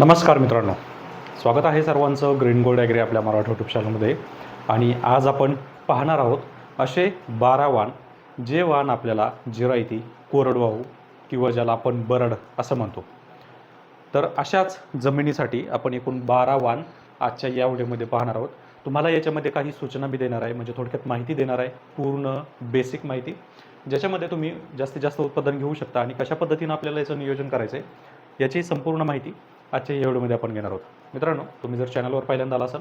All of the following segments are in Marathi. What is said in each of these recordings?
नमस्कार मित्रांनो. स्वागत आहे सर्वांचं ग्रीन गोल्ड ॲग्री आपल्या मराठी यूट्यूब चॅनलमध्ये आणि आज आपण पाहणार आहोत असे बारा वाण. जे वाण आपल्याला जिरायती कोरडवाहू किंवा ज्याला आपण बरड असं म्हणतो. तर अशाच जमिनीसाठी आपण एकूण बारा वाण आजच्या या व्हिडिओमध्ये पाहणार आहोत. तुम्हाला याच्यामध्ये काही सूचना बी देणार आहे म्हणजे थोडक्यात माहिती देणार आहे पूर्ण बेसिक माहिती. ज्याच्यामध्ये तुम्ही जास्तीत जास्त उत्पादन घेऊ शकता आणि कशा पद्धतीनं आपल्याला याचं नियोजन करायचं आहे याची संपूर्ण माहिती आजच्या या व्हिडिओमध्ये आपण घेणार आहोत. मित्रांनो तुम्ही जर चॅनलवर पहिल्यांदा आला असाल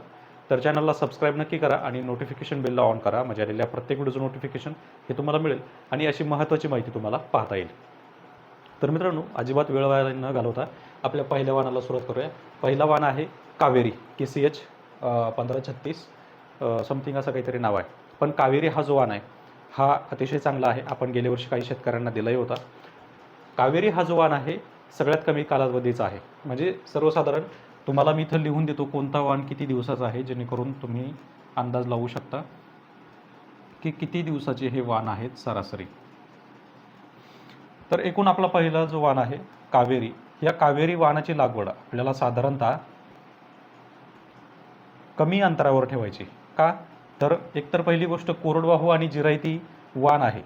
तर चॅनलला सबस्क्राईब नक्की करा आणि नोटिफिकेशन बेलला ऑन करा. म्हणजे आलेल्या प्रत्येक व्हिडिओचं नोटिफिकेशन हे तुम्हाला मिळेल आणि अशी महत्त्वाची माहिती तुम्हाला पाहता येईल. तर मित्रांनो अजिबात वेळ वाया न घालवता आपल्या पहिल्या वाहनाला सुरुवात करूया. पहिला वाण आहे कावेरी के सी एच पंधरा छत्तीस समथिंग असं काहीतरी नाव आहे. पण कावेरी हा जो वाण आहे हा अतिशय चांगला आहे. आपण गेल्या वर्षी काही शेतकऱ्यांना दिलाही होता. कावेरी हा जो वाण आहे सगळ्यात कमी कालावधीचा आहे. म्हणजे सर्वसाधारण तुम्हाला मी इथं लिहून देतो कोणता वाण किती दिवसाचा आहे जेणेकरून तुम्ही अंदाज लावू शकता की किती दिवसाचे हे वाण आहेत सरासरी. तर एकूण आपला पहिला जो वाण आहे कावेरी. या कावेरी वाणाची लागवड आपल्याला साधारणतः कमी अंतरावर ठेवायची का? तर एकतर पहिली गोष्ट कोरडवाहू आणि जिरायती वाण आहे.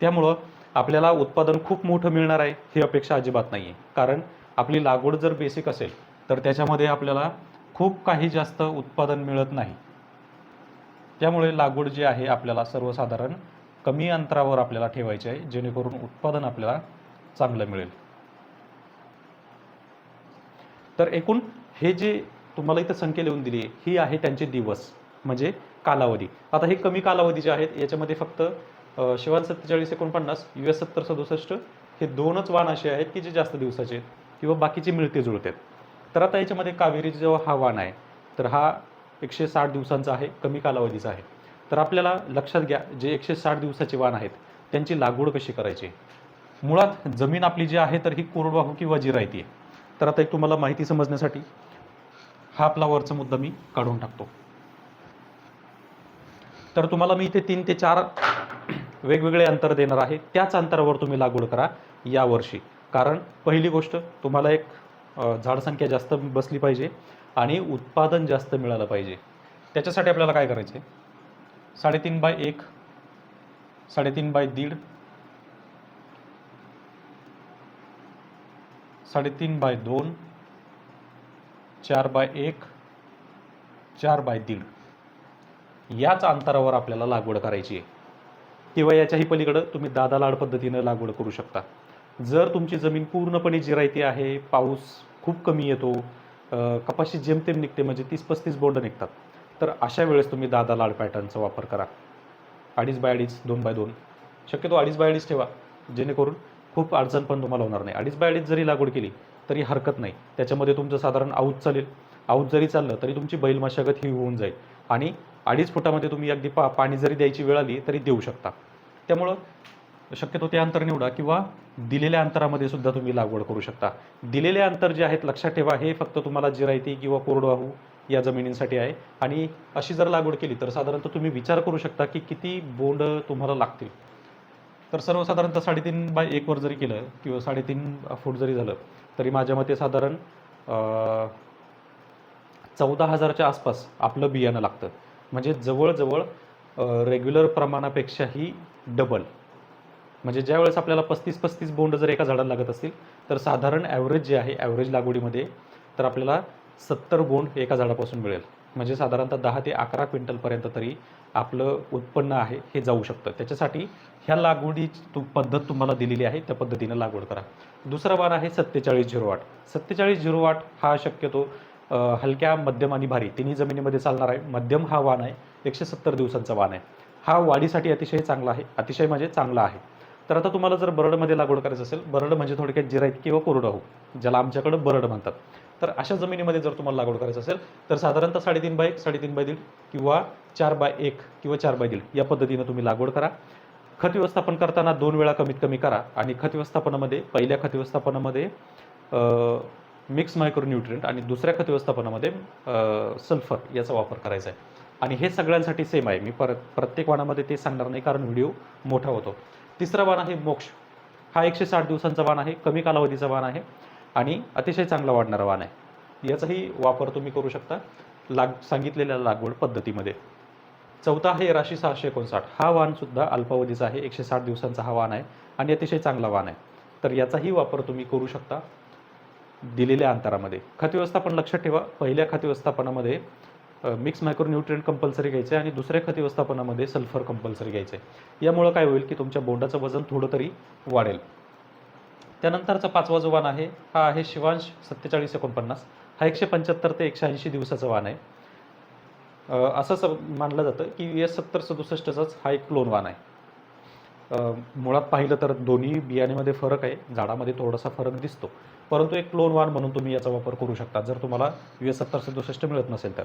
त्यामुळं आपल्याला उत्पादन खूप मोठं मिळणार आहे ही अपेक्षा अजिबात नाही आहे कारण आपली लागवड जर बेसिक असेल तर त्याच्यामध्ये आपल्याला खूप काही जास्त उत्पादन मिळत नाही. त्यामुळे लागवड जी आहे आपल्याला सर्वसाधारण कमी अंतरावर आपल्याला ठेवायची आहे जेणेकरून उत्पादन आपल्याला चांगलं मिळेल. तर एकूण हे जे तुम्हाला इथं संख्या लिहून दिली आहे ही आहे त्यांचे दिवस म्हणजे कालावधी. आता हे कमी कालावधी जे आहेत याच्यामध्ये फक्त शिवान सत्तेचाळीस एकोणपन्नास यू एस सत्तर सदुसष्ट हे दोनच वाण असे आहेत की जे जास्त दिवसाचे आहेत किंवा बाकीचे मिळते जुळते तर आता याच्यामध्ये कावेरीचा जेव्हा हा वाण आहे तर हा एकशे साठ दिवसांचा आहे कमी कालावधीचा आहे. तर आपल्याला लक्षात घ्या जे एकशे साठ दिवसाचे वाण आहेत त्यांची लागवड कशी करायची? मुळात जमीन आपली जी आहे तर ही कोरडवाहू किंवा जिरायती आहे. तर आता एक तुम्हाला माहिती समजण्यासाठी हा आपला वरचा मुद्दा मी काढून टाकतो. तर तुम्हाला मी इथे तीन ते चार वेगवेगळे अंतर देणार आहे त्याच अंतरावर तुम्ही लागवड करा यावर्षी. कारण पहिली गोष्ट तुम्हाला एक झाडसंख्या जास्त बसली पाहिजे आणि उत्पादन जास्त मिळालं पाहिजे. त्याच्यासाठी आपल्याला काय करायचे साडेतीन बाय एक साडेतीन बाय दीड साडेतीन बाय दोन चार बाय एक चार बाय दीड. याच अंतरावर आपल्याला लागवड करायची आहे. किंवा याच्याही पलीकडं तुम्ही दादा लाड पद्धतीनं लागवड करू शकता. जर तुमची जमीन पूर्णपणे जिरायती आहे पाऊस खूप कमी येतो कपाशी जेमतेम निघते म्हणजे तीस पस्तीस बोंड निघतात तर अशा वेळेस तुम्ही दादा लाड पॅटर्नचा वापर करा. अडीच बाय अडीच दोन बाय दोन. शक्यतो अडीच बाय अडीच ठेवा जेणेकरून खूप अडचण पण तुम्हाला होणार नाही. अडीच बाय अडीच जरी लागवड केली तरी हरकत नाही. त्याच्यामध्ये तुमचं साधारण आऊत चालेल. आऊत जरी चाललं तरी तुमची बैल मशागत ही होऊन जाईल. आणि अडीच फुटामध्ये तुम्ही अगदी पा पाणी जरी द्यायची वेळ आली तरी देऊ शकता. त्यामुळं शक्यतो ते अंतर निवडा किंवा दिलेल्या अंतरामध्ये सुद्धा तुम्ही लागवड करू शकता. दिलेले अंतर जे आहेत लक्षात ठेवा हे फक्त तुम्हाला जिरायती किंवा कोरडवाहू या जमिनींसाठी आहे. आणि अशी जर लागवड केली तर साधारणतः तुम्ही विचार करू शकता की किती बोंड तुम्हाला लागतील. तर सर्वसाधारणतः साडेतीन बाय एकवर जरी केलं किंवा साडेतीन फूट जरी झालं तरी माझ्या मते साधारण चौदा हजारच्या आसपास आपलं बियाणं लागतं. म्हणजे जवळजवळ रेग्युलर प्रमाणापेक्षाही डबल म्हणजे ज्या वेळेस आपल्याला पस्तीस पस्तीस बोंड जर एका झाडाला लागत असतील तर साधारण ॲव्हरेज जे आहे ॲव्हरेज लागवडीमध्ये तर आपल्याला सत्तर बोंड एका झाडापासून मिळेल. म्हणजे साधारणतः दहा ते अकरा क्विंटलपर्यंत तरी आपलं उत्पन्न आहे हे जाऊ शकतं. त्याच्यासाठी ह्या लागवडीची तू पद्धत तुम्हाला दिलेली आहे त्या पद्धतीनं लागवड करा. दुसरा वार आहे सत्तेचाळीस झिरो आठ सत्तेचाळीस झिरो आठ हा शक्यतो हलक्या मध्यम आणि भारी. तिन्ही जमिनीमध्ये चालणार आहे. मध्यम हा वाण आहे. एकशे सत्तर दिवसांचा वाण आहे. हा वाढीसाठी अतिशय चांगला आहे. अतिशय म्हणजे चांगला आहे. तर आता तुम्हाला जर बरडमध्ये लागवड करायचं असेल बरड म्हणजे थोडक्यात जिरायत किंवा कोरडाहू ज्याला आमच्याकडं बरड म्हणतात. तर अशा जमिनीमध्ये जर तुम्हाला लागवड करायचं असेल तर साधारणतः साडेतीन बाय एक साडेतीन बाय दीड किंवा चार बाय एक किंवा चार बाय दीड या पद्धतीनं तुम्ही लागवड करा. खत व्यवस्थापन करताना दोन वेळा कमीत कमी करा आणि खत व्यवस्थापनामध्ये पहिल्या खत व्यवस्थापनामध्ये मिक्स मायक्रोन्युट्रियंट आणि दुसऱ्या खत व्यवस्थापनामध्ये सल्फर याचा वापर करायचा आहे. आणि हे सगळ्यांसाठी सेम आहे. मी परत प्रत्येक वाणामध्ये ते सांगणार नाही कारण व्हिडिओ मोठा होतो. तिसरा वाण आहे मोक्ष. हा एकशे साठ दिवसांचा वाण आहे कमी कालावधीचा वाण आहे आणि अतिशय चांगला वाढणारा वाण आहे. याचाही वापर तुम्ही करू शकता. लाग सांगितलेल्या लागवड पद्धतीमध्ये. चौथा आहे राशी सहाशे एकोणसाठ. हा वाणसुद्धा अल्पावधीचा आहे. एकशे साठ दिवसांचा हा वाण आहे आणि अतिशय चांगला वाण आहे. तर याचाही वापर तुम्ही करू शकता. दिलेल्या अंतरामध्ये. खत व्यवस्थापन लक्षात ठेवा. पहिल्या खत व्यवस्थापनामध्ये मिक्स मायक्रोन्यूट्रिएंट कंपल्सरी घ्यायचे आणि दुसऱ्या खत व्यवस्थापनामध्ये सल्फर कंपल्सरी घ्यायचे. यामुळं काय होईल की तुमच्या बोंडाचं वजन थोडं तरी वाढेल. त्यानंतरचा पाचवा जो वाण आहे हा आहे शिवांश सत्तेचाळीस एकोणपन्नास. हा एकशे पंच्याहत्तर ते एकशे ऐंशी दिवसाचा वाण आहे. असं स मानलं जातं की एस सत्तर सदुसष्टचाच हा एक क्लोन वाण आहे. मुळात पाहिलं तर दोन्ही बियाण्यामध्ये फरक आहे. झाडामध्ये थोडासा फरक दिसतो. परंतु एक क्लोन वाण म्हणून तुम्ही याचा वापर करू शकता. जर तुम्हाला यू एस सत्तर सदुसष्ट मिळत नसेल तर.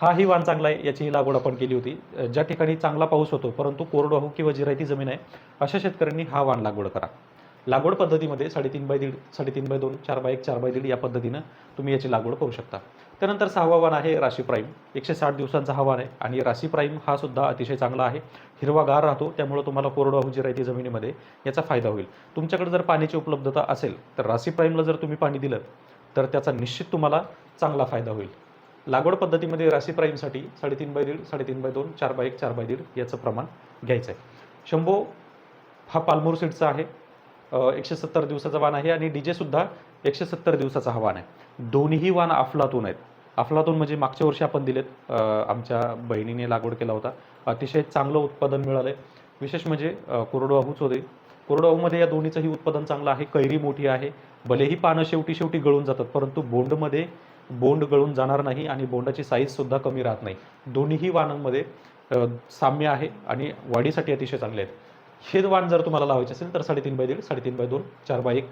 हाही वाण चांगला आहे याचीही लागवड आपण केली होती. ज्या ठिकाणी चांगला पाऊस होतो परंतु कोरडवाहू हो किंवा जिरायती जमीन आहे अशा शेतकऱ्यांनी हा वाण लागवड करा. लागवड पद्धतीमध्ये साडेतीन बाय दीड साडेतीन बाय दोन चार बाय एक चार बाय दीड या पद्धतीनं तुम्ही याची लागवड करू शकता. त्यानंतर सहावा वाण आहे राशी प्राईम. एकशे साठ दिवसांचा हा वाण आहे. आणि राशी प्राईम हा सुद्धा अतिशय चांगला आहे. हिरवागार राहतो त्यामुळे तुम्हाला कोरडवाहू जिरायती जमिनीमध्ये याचा फायदा होईल. तुमच्याकडे जर पाण्याची उपलब्धता असेल तर राशी प्राईमला जर तुम्ही पाणी दिलं तर त्याचा निश्चित तुम्हाला चांगला फायदा होईल. लागवड पद्धतीमध्ये राशी प्राईमसाठी साडेतीन बाय दीड साडेतीन बाय दोन चार बाय एक चार बाय दीड याचं प्रमाण घ्यायचं आहे शंभो हा पालमोर सीडचा आहे. एकशे सत्तर दिवसाचा वाण आहे आणि डी सुद्धा एकशे सत्तर दिवसाचा हा वाण आहे. दोन्हीही वाण अफलातून आहेत. अफलातून म्हणजे मागच्या वर्षी आपण दिलेत आमच्या बहिणीने लागवड केला होता. अतिशय चांगलं उत्पादन मिळालं आहे विशेष म्हणजे कोरडवाहूच होते कोरडवाहूमध्ये या दोन्हीचंही उत्पादन चांगलं आहे. कैरी मोठी आहे. भलेही पानं शेवटी शेवटी गळून जातात परंतु बोंडमध्ये बोंड गळून जाणार नाही आणि बोंडाची साईजसुद्धा कमी राहत नाही. दोन्हीही वाणांमध्ये साम्य आहे आणि वाढीसाठी अतिशय चांगले आहेत. हे वाण जर तुम्हाला लावायचे असेल तर साडेतीन बाय दीड साडेतीन बाय दोन चार बाय एक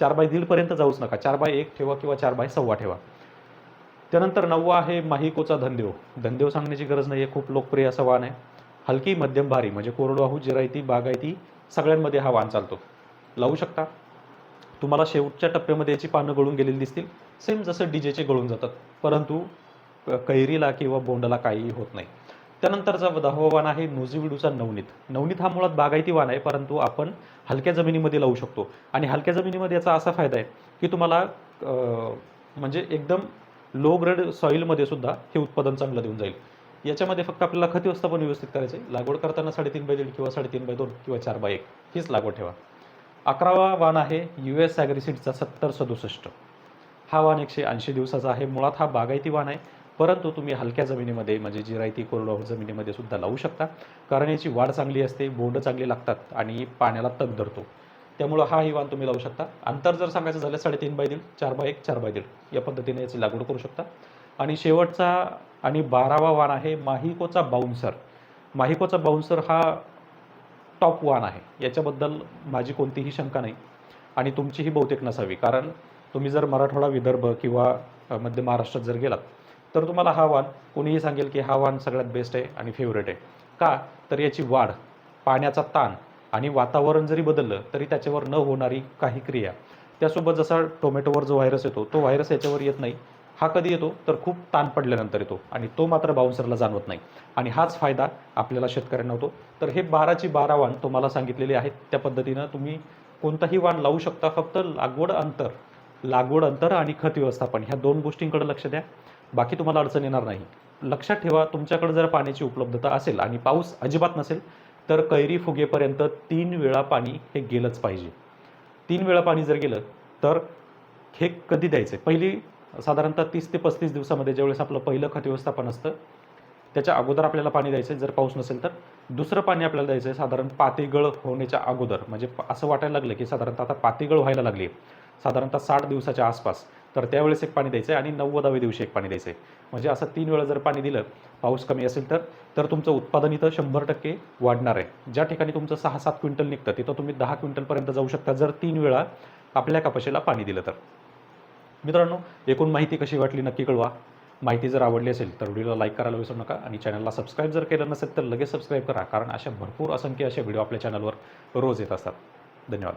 चार बाय दीडपर्यंत जाऊच नका. चार बाय एक ठेवा किंवा चार बाय सव्वा ठेवा. त्यानंतर नववा आहे माहिकोचा धनदेव धनदेव सांगण्याची गरज नाही आहे खूप लोकप्रिय असा वाण आहे. हलकी मध्यम भारी. म्हणजे कोरडवाहू जिरायती बागायती सगळ्यांमध्ये हा वाण चालतो. लावू शकता? तुम्हाला शेवटच्या टप्प्यामध्ये याची पानं गळून गेलेली दिसतील. सेम जसं डीजेचे गळून जातात. परंतु कैरीला किंवा बोंडाला काहीही होत नाही. त्यानंतरचा दहावा वाण आहे नोझीविडूचा नवनीत. नवनीत हा मुळात बागायती वाण आहे परंतु आपण हलक्या जमिनीमध्ये लावू शकतो. आणि हलक्या जमिनीमध्ये याचा असा फायदा आहे की तुम्हाला म्हणजे एकदम लो ग्रेड सॉईलमध्ये सुद्धा हे उत्पादन चांगलं देऊन जाईल. याच्यामध्ये फक्त आपल्याला खत व्यवस्थापन व्यवस्थित करायचं आहे लागवड करताना साडेतीन बाय दीड किंवा साडेतीन बाय दोन किंवा चार बाय एक. हीच लागवड ठेवा. अकरावा वाण आहे यू एस ॲग्रिसिडचा सत्तर सदुसष्ट. हा वाण एकशे ऐंशी दिवसाचा आहे. मुळात हा बागायती वाण आहे. परंतु तुम्ही हलक्या जमिनीमध्ये म्हणजे जिरायती कोरडवाहू जमिनीमध्ये सुद्धा लावू शकता. कारण याची वाढ चांगली असते बोंड चांगली लागतात आणि पाण्याला तग धरतो. त्यामुळं हा हिवान वाण तुम्ही लावू शकता. अंतर जर सांगायचं झालं साडेतीन बाय दीड चार बाय एक चार बाय दीड या पद्धतीने याची लागवड करू शकता. आणि शेवटचा आणि बारावा वाण आहे माहिकोचा बाउन्सर. माहिकोचा बाउन्सर हा टॉप वाण आहे. याच्याबद्दल माझी कोणतीही शंका नाही. आणि तुमचीही बहुतेक नसावी. कारण तुम्ही जर मराठवाडा विदर्भ किंवा मध्य महाराष्ट्रात जर गेलात तर तुम्हाला हा वाण कोणीही सांगेल की हा वाण सगळ्यात बेस्ट आहे आणि फेवरेट आहे. का? तर याची वाढ पाण्याचा ताण आणि वातावरण जरी बदललं तरी त्याच्यावर न होणारी काही क्रिया. त्यासोबत जसा टोमॅटोवर जो व्हायरस येतो तो व्हायरस याच्यावर येत नाही. हा कधी येतो? तर खूप ताण पडल्यानंतर येतो आणि तो मात्र बाउन्सरला जाणवत नाही. आणि हाच फायदा आपल्याला शेतकऱ्यांना होतो. तर हे बाराची बारा वाण तुम्हाला सांगितलेले आहेत. त्या पद्धतीनं तुम्ही कोणताही वाण लावू शकता. फक्त लागवड अंतर लागवड अंतर आणि खत व्यवस्थापन ह्या दोन गोष्टींकडे लक्ष द्या. बाकी तुम्हाला अडचण येणार नाही. लक्षात ठेवा तुमच्याकडे जर पाण्याची उपलब्धता असेल आणि पाऊस अजिबात नसेल तर कैरी फुगेपर्यंत तीन वेळा पाणी हे गेलंच पाहिजे. तीन वेळा पाणी जर गेलं तर हे कधी द्यायचं पहिली साधारणतः तीस ते पस्तीस दिवसामध्ये ज्यावेळेस आपलं पहिलं खत व्यवस्थापन असतं त्याच्या अगोदर आपल्याला पाणी द्यायचं आहे जर पाऊस नसेल तर. दुसरं पाणी आपल्याला द्यायचं आहे साधारण पातेगळ होण्याच्या अगोदर. म्हणजे असं वाटायला लागलं की साधारणतः आता पातेगळ व्हायला लागली साधारणतः साठ दिवसाच्या आसपास. तर त्यावेळेस एक पाणी द्यायचं आहे आणि नव्वदाव्या दिवशी एक पाणी द्यायचं आहे म्हणजे असं तीन वेळा जर पाणी दिलं पाऊस कमी असेल तर तर तुमचं उत्पादन इथं शंभर टक्के वाढणार आहे. ज्या ठिकाणी तुमचं सहा सात क्विंटल निघतं तिथं तुम्ही दहा क्विंटलपर्यंत जाऊ शकता जर तीन वेळा आपल्या कपाशीला पाणी दिलं तर. मित्रांनो एकूण माहिती कशी वाटली नक्की कळवा. माहिती जर आवडली असेल तर व्हिडिओला लाईक करायला विसरू नका आणि चॅनलला सबस्क्राईब जर केलं नसेल तर लगेच सबस्क्राईब करा कारण अशा भरपूर असंख्य असे व्हिडिओ आपल्या चॅनलवर रोज येत असतात. धन्यवाद.